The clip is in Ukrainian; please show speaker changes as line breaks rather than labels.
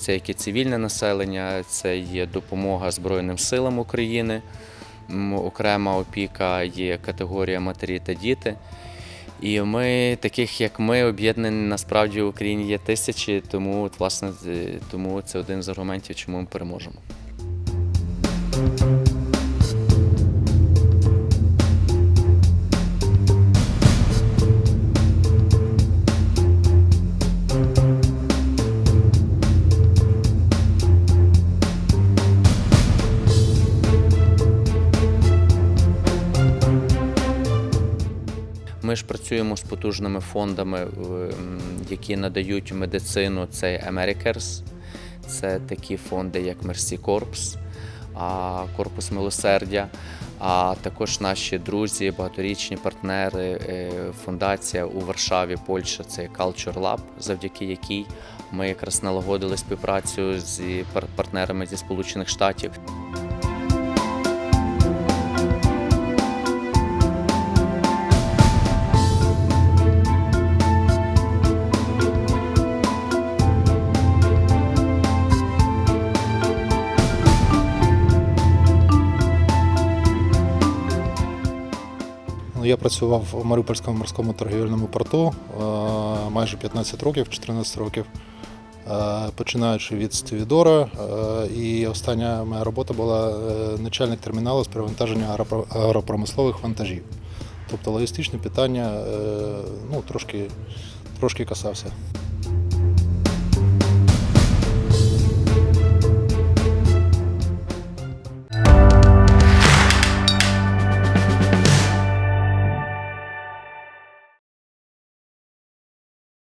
Це як і цивільне населення, це є допомога Збройним силам України, окрема опіка є категорія матері та діти. І ми, таких як ми, об'єднані насправді в Україні є тисячі, тому от, власне е, тому це один з аргументів, чому ми переможемо. Ми ж працюємо з потужними фондами, е, які надають медицину. Це Americares, це такі фонди, як Mercy Corps, Корпус Милосердя, а також наші друзі, багаторічні партнери, е, фундація у Варшаві, Польща, це Culture Lab, завдяки якій ми якраз налагодили співпрацю з пар- партнерами зі Сполучених Штатів.
Я працював у Маріупольському морському торгівельному порту е, майже 15 років, 14 років, е, починаючи від Стивідора. е, І остання моя робота була начальник терміналу з перевантаження агропро- агропромислових вантажів. Тобто логістичне питання ну, трошки, трошки касався.